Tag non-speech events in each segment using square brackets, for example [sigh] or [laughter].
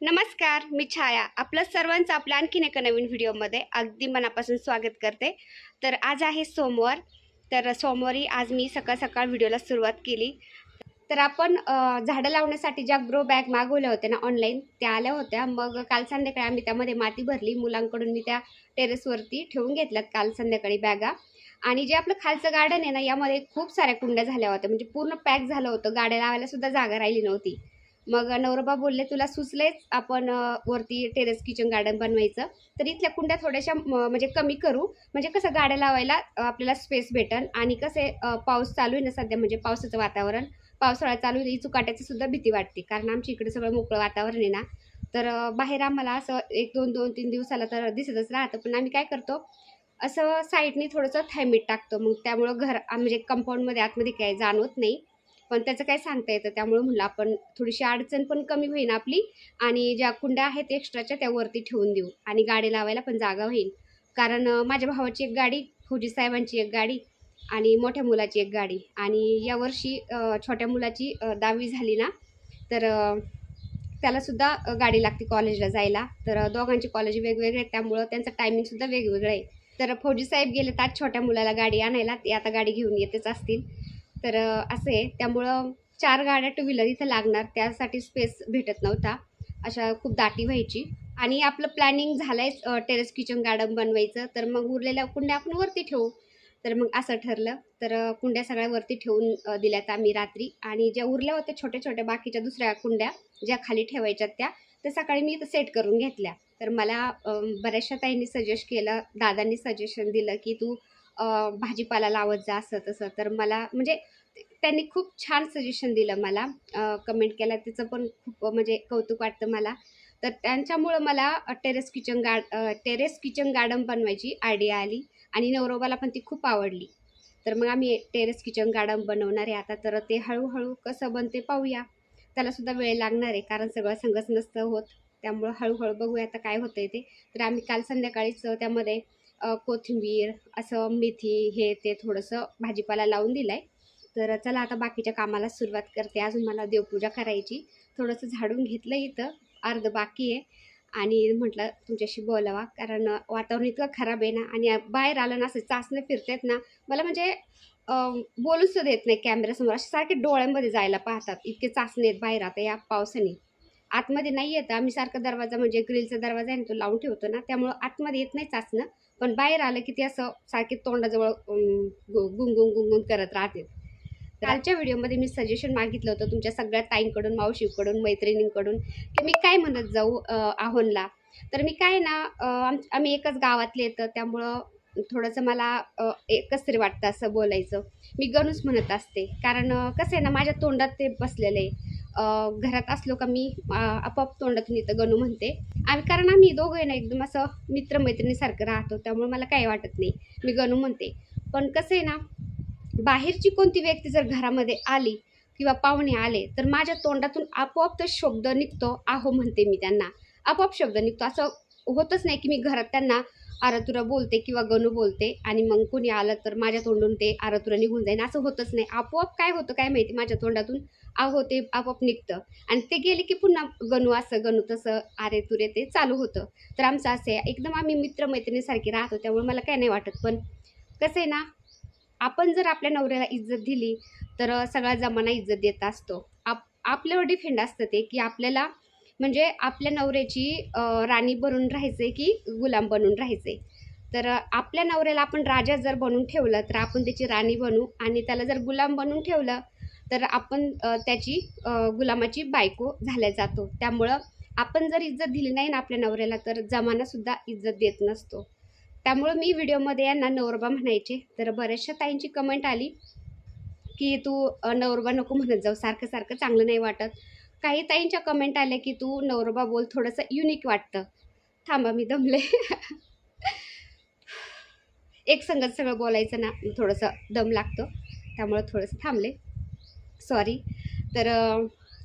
नमस्कार मी छाया. आपलं सर्वांचं आपल्या आणखीन एका नवीन व्हिडिओमध्ये अगदी मनापासून स्वागत करते. तर आज आहे सोमवार. तर सोमवारी आज मी सकाळ सकाळ व्हिडिओला सुरुवात केली. तर आपण झाडं लावण्यासाठी ज्या ग्रो बॅग मागवल्या होत्या ना ऑनलाईन त्या आल्या होत्या. मग काल संध्याकाळी आम्ही त्यामध्ये माती भरली. मुलांकडून मी त्या टेरेसवरती ठेवून घेतल्यात काल संध्याकाळी बॅगा आणि जे आपलं खालचं गार्डन आहे ना यामध्ये खूप साऱ्या कुंड्या झाल्या होत्या. म्हणजे पूर्ण पॅक झालं होतं. गाड्या लावायला सुद्धा जागा राहिली नव्हती. मग नवरोबा बोलले तुला सुचलेच आपण वरती टेरेस किचन गार्डन बनवायचं. तर इथल्या कुंड्या थोड्याशा म्हणजे कमी करू. म्हणजे कसं गाड्या लावायला आपल्याला स्पेस भेटन. आणि कसे पाऊस चालू आहे ना सध्या म्हणजे पावसाचं वातावरण. पावसाळा चालू आहे चुकाट्याची सुद्धा भीती वाटते. कारण आमच्या इकडे सगळं मोकळं वातावरण आहे ना. तर बाहेर आम्हाला असं एक दोन दोन तीन दिवसाला तर दिसतच राहतं. पण आम्ही काय करतो असं साईडने थोडंसं थायमीट टाकतो. मग त्यामुळं घर म्हणजे कंपाऊंडमध्ये आतमध्ये काय जाणवत नाही. पण त्याचं काय सांगता येतं? त्यामुळे म्हणलं आपण थोडीशी अडचण पण कमी होईल आपली आणि ज्या कुंड्या आहेत एक्स्ट्राच्या त्यावरती ठेवून देऊ आणि गाडी लावायला पण जागा होईल. कारण माझ्या भावाची एक गाडी फौजी साहेबांची एक गाडी आणि मोठ्या मुलाची एक गाडी आणि यावर्षी छोट्या मुलाची दहावी झाली ना तर त्यालासुद्धा गाडी लागते कॉलेजला जायला. तर दोघांचे कॉलेज वेगवेगळे आहेत त्यामुळं त्यांचं टायमिंगसुद्धा वेगवेगळं आहे. तर फौजी साहेब गेले आज छोट्या मुलाला गाडी आणायला ते आता गाडी घेऊन येतेच असतील. तर असे असं आहे. त्यामुळं चार गाड्या टू व्हीलर इथं लागणार. त्यासाठी स्पेस भेटत नव्हता. अशा खूप दाटी व्हायची. आणि आपलं प्लॅनिंग झालं आहे टेरेस किचन गार्डन बनवायचं. तर मग उरलेल्या कुंड्या आपण वरती ठेवू. तर मग असं ठरलं. तर कुंड्या सगळ्या वरती ठेवून दिल्यात आम्ही रात्री. आणि ज्या उरल्या होत्या छोट्या छोट्या बाकीच्या दुसऱ्या कुंड्या ज्या खाली ठेवायच्या त्या त्या सकाळी मी इथं सेट करून घेतल्या. तर मला बऱ्याचशा ताईंनी सजेस्ट केलं दादांनी सजेशन दिलं की तू भाजीपाला लावत जा असं तसं. तर मला म्हणजे त्यांनी खूप छान सजेशन दिलं मला. कमेंट केला. त्याचं पण खूप म्हणजे कौतुक वाटतं मला. तर त्यांच्यामुळं मला terrace kitchen garden terrace kitchen garden बनवायची आयडिया आली आणि नवरोबाला पण ती खूप आवडली. तर मग आम्ही टेरेस किचन गार्डन बनवणार आहे आता. तर ते हळूहळू कसं बनते पाहूया. त्यालासुद्धा वेळ लागणार आहे कारण सगळं संगच नसतं होत. त्यामुळं हळूहळू बघूया आता काय होतं आहे ते. तर आम्ही काल संध्याकाळीच त्यामध्ये कोथिंबीर असं मेथी हे ते थोडंसं भाजीपाला लावून दिलं आहे तर चला आता बाकीच्या कामाला सुरुवात करते. अजून मला देवपूजा करायची. थोडंसं झाडून घेतलं इथं. अर्ध बाकी आहे. आणि म्हटलं तुमच्याशी बोलावा. कारण वातावरण इतकं खराब आहे ना आणि बाहेर आलं ना असं चाचणं फिरतात ना मला म्हणजे बोलूच देत नाही कॅमेऱ्यासमोर. असे सारखे डोळ्यांमध्ये जायला पाहतात. इतके चाचणे आहेत बाहेर आता या पावसाने. आतमध्ये नाही येतं. आम्ही सारखा दरवाजा म्हणजे ग्रिलचा दरवाजा आहे ना तो लावून ठेवतो ना. त्यामुळं आतमध्ये येत नाही चाचणं पण बाहेर आलं की ते असं सारखे तोंडाजवळ गुंगुंग गु- गुंगुन करत राहते कालच्या व्हिडिओमध्ये मी सजेशन मागितलं होतं तुमच्या सगळ्या ताईंकडून मावशीकडून मैत्रिणींकडून की मी काय म्हणत जाऊ आहोनला. तर मी काय ना आम- आम्ही एकच गावातले येतं त्यामुळं थोडंसं मला एकच तरी वाटतं असं बोलायचं. मी गणूच म्हणत असते. कारण कसं आहे ना माझ्या तोंडात ते बसलेलं आहे. घरात असलो का मी आपोआप तोंडातून येतं गणू म्हणते. आणि कारण आम्ही दोघं ना एकदम असं मित्रमैत्रिणीसारखं राहतो त्यामुळे मला काही वाटत नाही. मी गणू म्हणते. पण कसं आहे ना बाहेरची कोणती व्यक्ती जर घरामध्ये आली किंवा पाहुणे आले तर माझ्या तोंडातून आपोआप तो शब्द निघतो आहो म्हणते मी त्यांना. आपोआप शब्द निघतो. असं होतच नाही की मी घरात त्यांना आरातुरा बोलते किंवा गणू बोलते आणि मग कोणी आलं तर माझ्या तोंडून ते आरातुरा निघून जाईल असं होतच नाही. आपोआप काय होतं काय माहिती? माझ्या तोंडातून आहो ते आपोआप निघतं. आणि ते गेले की पुन्हा गणू असं गणू तसं आरे तुरे ते चालू होतं. तर आमचं असं आहे एकदम आम्ही मित्रमैत्रिणीसारखी राहतो त्यामुळे मला काय नाही वाटत. पण कसं आहे ना आपण जर आपल्या नवऱ्याला इज्जत दिली तर सगळा जमाना इज्जत देत असतो. आप आपल्यावर डिफेंड असतं ते की आपल्याला म्हणजे आपल्या नवऱ्याची राणी बनून राहायचे की गुलाम बनून राहायचे. तर आपल्या नवऱ्याला आपण राजा जर बनवून ठेवलं तर आपण त्याची राणी बनू आणि त्याला जर गुलाम बनवून ठेवलं तर आपण त्याची गुलामाची बायको झाल्या जातो. त्यामुळं आपण जर इज्जत दिली नाही ना आपल्या नवऱ्याला तर जमानासुद्धा इज्जत देत नसतो. त्यामुळं मी व्हिडिओमध्ये यांना नवरबा म्हणायचे. तर बऱ्याचशा ताईंची कमेंट आली की तू नवरबा नको म्हणत जाऊ सारखं सारखं चांगलं नाही वाटत. काही ताईंच्या कमेंट आल्या की तू नवरोबा बोल थोडंसं युनिक वाटतं. थांबा मी दमले. एक संगत सगळं बोलायचं ना थोडंसं दम लागतो. त्यामुळं थोडंसं थांबले. सॉरी तर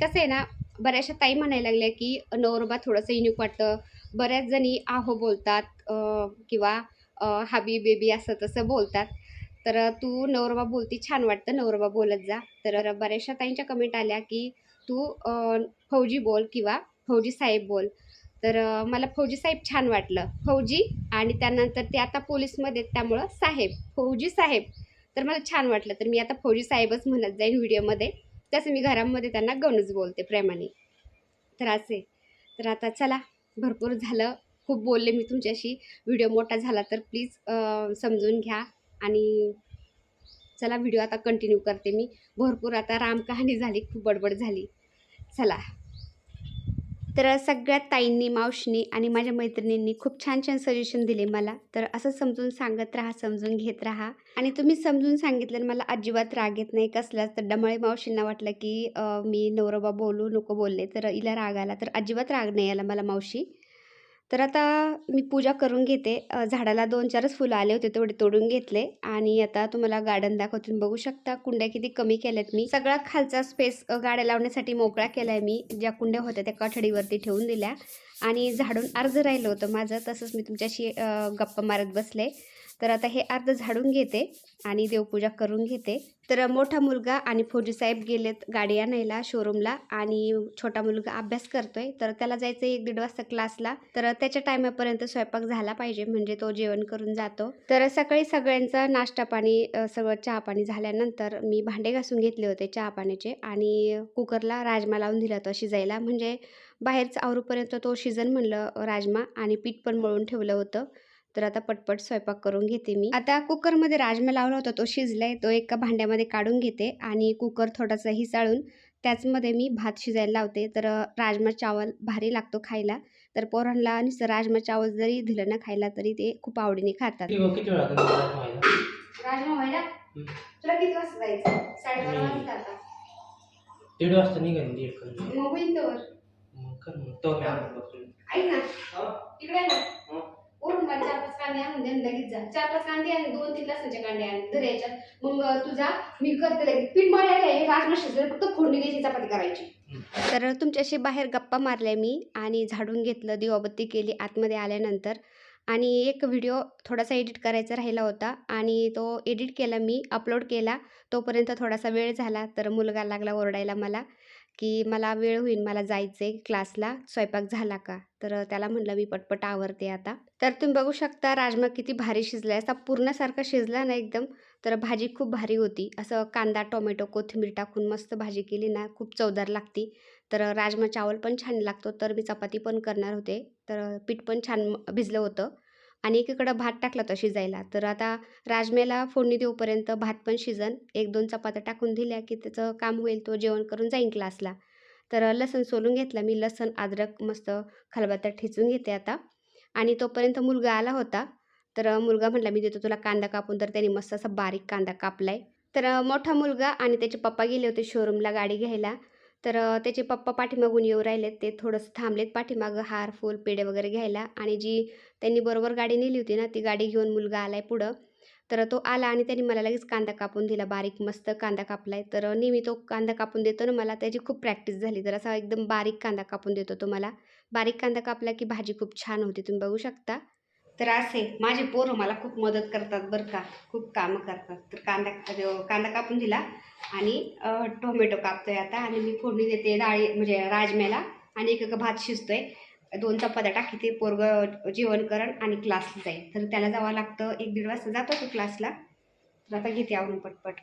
कसं आहे ना बऱ्याचशा ताई म्हणायला लागल्या की नवरोबा थोडंसं युनिक वाटतं. बऱ्याच जणी आहो बोलतात किंवा हाबी बेबी असं तसं बोलतात. तर तू नवरोबा बोलती छान वाटतं नवरोबा बोलत जा. तर बऱ्याचशा ताईंच्या कमेंट आल्या की तू फौजी बोल किंवा फौजी साहेब बोल. तर मला फौजी साहेब छान वाटलं. फौजी आणि त्यानंतर ते आता पोलीसमध्ये त्यामुळं साहेब फौजी साहेब. तर मला छान वाटलं. तर मी आता फौजी साहेबच म्हणत जाईन व्हिडिओमध्ये. तसं मी घरामध्ये त्यांना गणूच बोलते प्रेमाने. तर असे. तर आता चला भरपूर झालं. खूप बोलले मी तुमच्याशी. व्हिडिओ मोठा झाला तर प्लीज समजून घ्या. आणि चला व्हिडिओ आता कंटिन्यू करते मी. भरपूर आता रामकहाणी झाली खूप बडबड झाली. चला. तर सगळ्या ताईंनी मावशीनी आणि माझ्या मैत्रिणींनी खूप छान छान सजेशन दिले मला. तर असं समजून सांगत राहा समजून घेत राहा. आणि तुम्ही समजून सांगितलं आणि मला अजिबात राग येत नाही. कसलाच तर डमाळे मावशींना वाटलं की मी नवरोबा बोलू नको बोलले. तर हिला राग आला तर अजिबात राग नाही आला मला मावशी. तर आता मी पूजा करून घेते. झाडाला दोन चारच फुलं आले होते तेवढे तोडून घेतले. आणि आता तुम्हाला गार्डन दाखवतून बघू शकता कुंड्या किती कमी केल्यात मी. सगळा खालचा स्पेस गाड्या लावण्यासाठी मोकळा केला आहे मी. ज्या कुंड्या होत्या त्या कठडीवरती ठेवून दिल्या. आणि झाडून अर्ध राहिलं होतं माझं. तसंच मी तुमच्याशी गप्पा मारत बसले. तर आता हे अर्ध झाडून घेते. आणि देवपूजा करून घेते. तर मोठा मुलगा आणि फौजी साहेब गेलेत गाडी आणायला शोरूमला आणि छोटा मुलगा अभ्यास करतोय. तर त्याला जायचं एक दीड वाजता क्लासला तर त्याच्या टायमापर्यंत स्वयंपाक झाला पाहिजे म्हणजे तो जेवण करून जातो. तर सकाळी सगळ्यांचा नाश्ता पाणी सगळं चहा पाणी झाल्यानंतर मी भांडे घासून घेतले होते चहा पाण्याचे आणि कुकरला राजमा लावून दिला होता शिजायला. म्हणजे बाहेरचं आवरूपर्यंत तो शिजन म्हणलं राजमा आणि पीठ पण मळून ठेवलं होतं. तर आता पटपट स्वयंपाक करून घेते मी. आता कुकरमध्ये राजमा लावला होता तो शिजलाय. तो एका भांड्यामध्ये काढून घेते आणि कुकर थोडासा हिसाळून त्याचमध्ये मी भात शिजायला लावते. तर राजमा चावल भारी लागतो खायला. तर पोरांना नुसतं राजमा चावल जरी दिलं ना खायला तरी ते खूप आवडीने खातात. राजमा व्हायला? तुला किती वाजता जायचं? साडेबारा वाजता आता? दीड दीड तर ऐक ना? इकडे ना. हा. वरून मला चार पाच कांदे आणून दे लगेच जा. चार पाच कांदे आणि दोन तीन लसणाचे कांदे आण तर याच्यात. मग तुझा मी करते लगेच. पीठ मळायला आहे राजमा शिजले फक्त फोडणी द्यायची चपाती करायची. तर तुमच्याशी बाहेर गप्पा मारल्या मी आणि झाडून घेतलं दिवाबत्ती केली आतमध्ये आल्यानंतर. आणि एक व्हिडिओ थोडासा एडिट करायचा राहिला होता आणि तो एडिट केला मी अपलोड केला. तोपर्यंत थोडासा वेळ झाला तर मुलगा लागला ओरडायला मला. की मला वेळ होईल मला जायचं आहे क्लासला स्वयंपाक झाला का? तर त्याला म्हटलं मी पटपट आवरते आता. तर तुम्ही बघू शकता राजमा किती भारी शिजला आहे असा पूर्णसारखा शिजला ना एकदम तर भाजी खूप भारी होती. असं कांदा टोमॅटो कोथिंबीर टाकून मस्त भाजी केली ना खूप चवदार लागती. तर राजमा चावल पण छान लागतो तर मी चपाती पण करणार होते. तर पीठ पण छान भिजलं होतं. आणि एकीकडं भात टाकला होता शिजायला. तर आता राजम्याला फोडणी देऊपर्यंत भात पण शिजन. एक दोन चपात्या टाकून दिल्या की त्याचं काम होईल तो जेवण करून जाईन क्लासला. तर लसण सोलून घेतला मी. लसण अद्रक मस्त खलबत्त्यात ठेचून घेते आता. आणि तोपर्यंत मुलगा आला होता. तर मुलगा म्हटला मी देतो तुला कांदा कापून. तर त्याने मस्त असा बारीक कांदा कापलाय. तर मोठा मुलगा आणि त्याचे पप्पा गेले होते शोरूमला गाडी घ्यायला. तर त्याचे पप्पा पाठीमागून येऊ राहिलेत. ते थोडंसं थांबलेत पाठीमागं हार फूल पेढे वगैरे घ्यायला. आणि जी त्यांनी बरोबर गाडी नेली होती ना ती गाडी घेऊन मुलगा आला आहे पुढं. तर तो आला आणि त्यांनी मला लगेच कांदा कापून दिला. बारीक मस्त कांदा कापलाय. तर नेहमी तो कांदा कापून देतो ना मला त्याची खूप प्रॅक्टिस झाली. तर असा एकदम बारीक कांदा कापून देतो तो मला. बारीक कांदा कापला की भाजी खूप छान होती. तुम्ही बघू शकता. तर असे माझे पोरं मला खूप मदत करतात बरं का. खूप कामं करतात. तर कांदा कांदा कापून दिला आणि टोमॅटो टोमॅटो कापतोय आता आणि मी फोडणी देते डाळी म्हणजे राजम्याला आणि एक एक भात शिजतोय. दोन चपात्या टाकी ते पोरग जेवण करण आणि क्लासला जाईल. तर त्याला जावं लागतं. एक दीड वाजता जातो तो क्लासला तर आता घेते आवरून पटपट.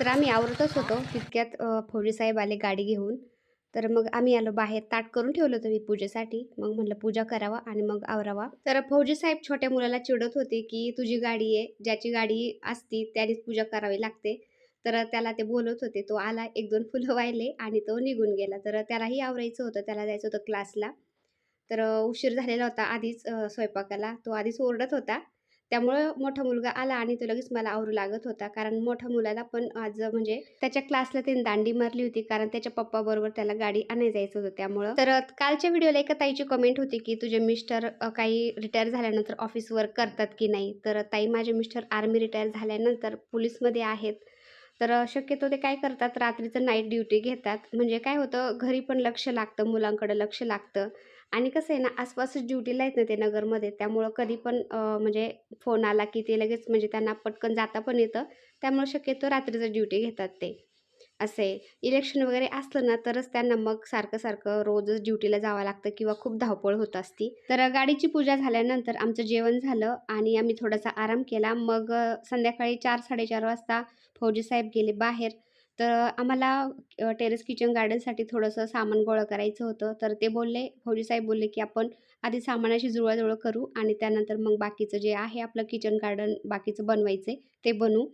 तर आम्ही आवरतच होतो. तितक्यात अं, फौजी साहेब आले गाडी घेऊन. तर मग आम्ही आलो बाहेर ताट करून ठेवलं होतं मी पूजेसाठी. मग म्हटलं पूजा करावा आणि मग आवरावा. तर फौजी साहेब छोट्या मुलाला चिडत होते की तुझी गाडी आहे ज्याची गाडी असती त्यानेच पूजा करावी लागते. तर त्याला ते बोलत होते तो आला एक दोन फुलं वाहिले आणि तो निघून गेला. तर त्यालाही आवरायचं होतं त्याला जायचं होतं क्लासला तर उशीर झालेला होता आधीच स्वयंपाकाला. तो आधीच ओरडत होता. त्यामुळं मोठा मुलगा आला आणि तो लगेच मला आवरू लागत होता. कारण मोठ्या मुलाला पण आज म्हणजे त्याच्या क्लासला त्याने दांडी मारली होती. कारण त्याच्या पप्पा बरोबर त्याला गाडी आणाय जायचं होतं त्यामुळं. तर कालच्या व्हिडिओला एका ताईची कमेंट होती की तुझे मिस्टर काही रिटायर झाल्यानंतर ऑफिस वर्क करतात की नाही? तर ताई माझे मिस्टर आर्मी रिटायर झाल्यानंतर पोलीसमध्ये आहेत. तर शक्यतो ते काय करतात? रात्रीचं नाईट ड्युटी घेतात. म्हणजे काय होतं? घरी पण लक्ष लागतं मुलांकडं लक्ष लागतं. आणि कसं आहे ना आसपासच ड्युटीला आहेत ना ते नगरमध्ये त्यामुळं कधी पण म्हणजे फोन आला की ते लगेच म्हणजे त्यांना पटकन जाता पण येतं. त्यामुळं शक्यतो रात्रीचं ड्युटी घेतात ते. असे इलेक्शन वगैरे असलं ना तरच त्यांना मग सारखं सारखं रोजच ड्युटीला जावं लागतं किंवा खूप धावपळ होत असती. तर गाडीची पूजा झाल्यानंतर आमचं जेवण झालं आणि आम्ही थोडासा आराम केला. मग संध्याकाळी चार साडेचार वाजता फौजी साहेब गेले बाहेर. तर आम्हाला टेरेस किचन गार्डनसाठी थोडंसं सामान गोळा करायचं होतं. तर ते बोलले फौजीसाहेब बोलले की आपण आधी सामानाशी जुळवाजुळव करू आणि त्यानंतर मग बाकीचं जे आहे आपलं किचन गार्डन बाकीचं बनवायचं ते बनवू.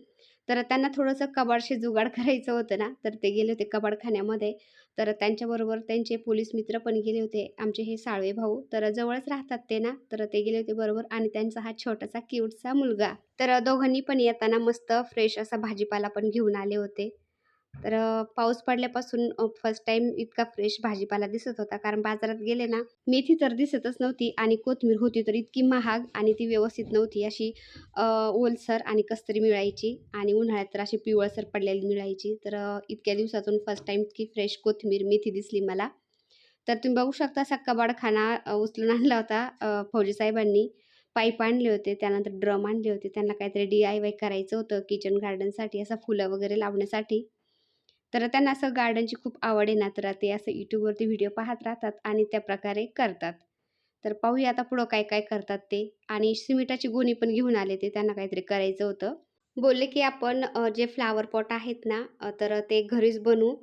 तर त्यांना थोडंसं कबाडशी जुगाड [laughs] करायचं होतं ना तर ते गेले होते कबाडखान्यामध्ये. तर त्यांच्याबरोबर त्यांचे पोलीस मित्र पण गेले होते आमचे हे साळवे भाऊ. तर जवळच राहतात ते ना तर ते गेले होते बरोबर आणि त्यांचा हा छोटासा क्यूटसा मुलगा. तर दोघांनी पण येताना मस्त फ्रेश असा भाजीपाला पण घेऊन आले होते. तर पाऊस पडल्यापासून फर्स्ट टाइम इतका फ्रेश भाजीपाला दिसत होता. कारण बाजारात गेले ना मेथी तर दिसतच नव्हती आणि कोथमीर होती तर इतकी महाग आणि ती व्यवस्थित नव्हती. अशी ओलसर आणि कस्तरी मिळायची आणि उन्हाळ्यात तर अशी पिवळसर पडलेली मिळायची. तर इतक्या दिवसातून फर्स्ट टाइम इतकी फ्रेश कोथमीर मेथी दिसली मला. तर तुम्ही बघू शकता असा कबाडखाना उचलून आणला होता फौजी साहेबांनी. पाईप आणले होते त्यानंतर ड्रम आणले होते. त्यांना काहीतरी डी आय वाय करायचं होतं किचन गार्डनसाठी असं फुलं वगैरे लावण्यासाठी. तर त्यांना असं गार्डनची खूप आवड आहे ना तर ते असं यूट्यूबवरती व्हिडिओ पाहत राहतात आणि त्या प्रकारे करतात. तर पाहूया आता पुढं काय काय करतात ते. आणि सिमिटाची गोणी पण घेऊन आले ते त्यांना काहीतरी करायचं होतं. बोलले की आपण जे फ्लावर पॉट आहेत ना तर ते घरीच बनवू.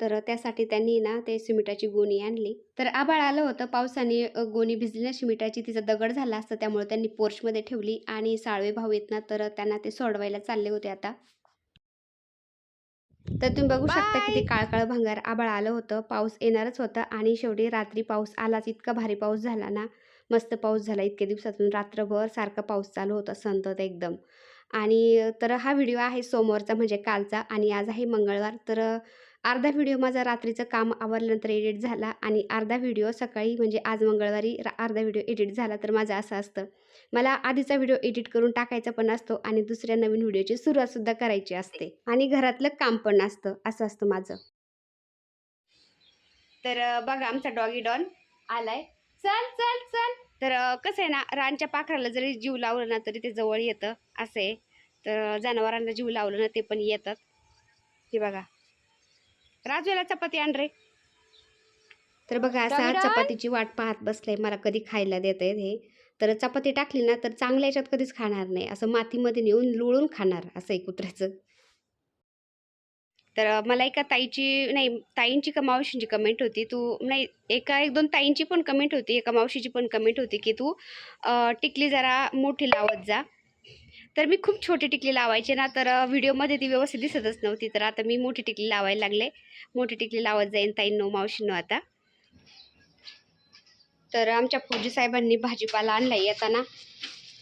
तर त्यासाठी त्यांनी ना ते सिमिटाची गोणी आणली. तर आबाळ आलं होतं पावसाने गोणी भिजली ना सिमिटाची तिचा दगड झाला असतं त्यामुळे त्यांनी पोर्चमध्ये ठेवली आणि साळवे भाऊ येत ना तर त्यांना ते सोडवायला चालले होते आता. तर तुम्ही बघू शकता की ते काळकाळ भंगार आभाळ आलं होतं. पाऊस येणारच होता आणि शेवटी रात्री पाऊस आलाच. इतका भारी पाऊस झाला ना. मस्त पाऊस झाला इतक्या दिवसातून. रात्रभर सारखा पाऊस चालू होता संतत एकदम. आणि तर हा व्हिडिओ आहे सोमवारचा म्हणजे कालचा. आणि आज आहे मंगळवार. तर अर्धा व्हिडिओ माझा रात्रीचं काम आवरल्यानंतर एडिट झाला आणि अर्धा व्हिडिओ सकाळी म्हणजे आज मंगळवारी अर्धा व्हिडिओ एडिट झाला तर माझं असं असतं. मला आधीचा व्हिडिओ एडिट करून टाकायचा पण असतो आणि दुसऱ्या नवीन व्हिडिओची सुरुवातसुद्धा करायची असते आणि घरातलं काम पण असतं असं असतं माझं. तर बघा आमचा डॉगी डॉन आलाय. चल चल चल. तर कसं आहे ना रानच्या पाखराला जरी जीव लावलं ना तरी ते जवळ येतं असं आहे. तर जनावरांना जीव लावलं ना ते पण येतात. हे बघा. राजूला चपाती आण रे. तर बघा असा? चपातीची वाट पाहत बसलाय. मला कधी खायला देत हे. तर चपाती टाकली ना तर चांगल्या याच्यात कधीच खाणार नाही. असं मातीमध्ये नेऊन लुळून खाणार असं आहे कुत्र्याचं. तर मला एका ताईची नाही ताईंची का मावशींची कमेंट होती. तू नाही एका एक दोन ताईंची पण कमेंट होती. एका मावशीची पण कमेंट होती की तू टिकली जरा मोठी लावत जा. तर मी खूप छोटी टिकली लावायचे ना तर व्हिडिओमध्ये ती व्यवस्थित दिसतच नव्हती. तर आता मी मोठी टिकली लावायला लागले. मोठी टिकली लावत जाईन ताईंनो मावशींनो आता. तर आमच्या फौजी साहेबांनी भाजीपाला आणलाय येताना.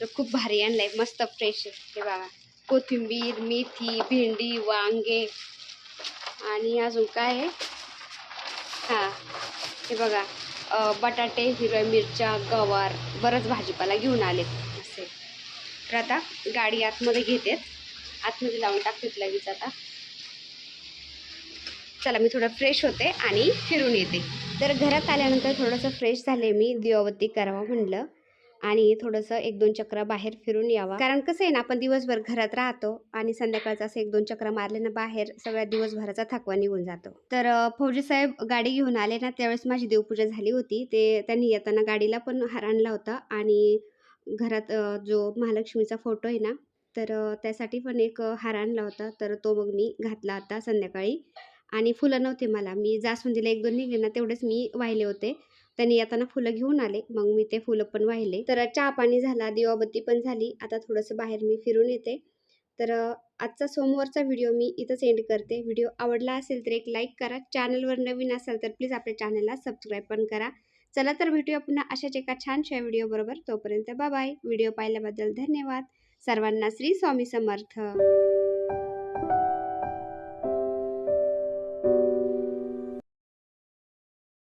तर खूप भारी आणलाय मस्त फ्रेश ते बघा कोथिंबीर मेथी भेंडी वांगे आणि अजून काय आहे? हां हे बघा बटाटे हिरव्या मिरच्या गवार बरंच भाजीपाला घेऊन आलेत. तर आता गाडी आतमध्ये घेतेत आतमध्ये लावून टाकतेत लगेच आता. चला मी थोडं फ्रेश होते आणि फिरून येते. तर घरात आल्यानंतर थोडंसं फ्रेश झाले मी दिवाबत्ती करावं म्हणलं. आणि थोडंसं एक दोन चक्र बाहेर फिरून यावा. कारण कसं आहे ना आपण दिवसभर घरात राहतो आणि संध्याकाळचं असं एक दोन चक्र मारले ना बाहेर सगळ्या दिवसभराचा थकवा निघून जातो. तर फौजी साहेब गाडी घेऊन आले ना त्यावेळेस माझी देवपूजा झाली होती. ते त्यांनी येताना गाडीला पण हार आणला होता. आणि घरात जो महालक्ष्मीचा फोटो आहे ना तर त्यासाठी पण एक हार आणला होता. तर तो मग मी घातला आता संध्याकाळी. आणि फुलं नव्हते मला. मी जास्वंदीला एक दोन निघले ना तेवढेच मी वाहिले होते. त्यांनी येताना फुलं घेऊन आले. मग मी ते फुलं पण वाहिले. तर चहा पाणी झाला दिवाबत्ती पण झाली. आता थोडंसं बाहेर मी फिरून येते. तर आजचा सोमवारचा व्हिडिओ मी इथंच एंड करते. व्हिडिओ आवडला असेल तर एक लाईक करा. चॅनलवर नवीन असाल तर प्लीज आपल्या चॅनलला सबस्क्राईब पण करा. चला तर भेटूया पुन्हा अशाच एका छानशा व्हिडिओबरोबर तोपर्यंत बाबाय व्हिडिओ पाहिल्याबद्दल धन्यवाद. सर्वांना श्री स्वामी समर्थ.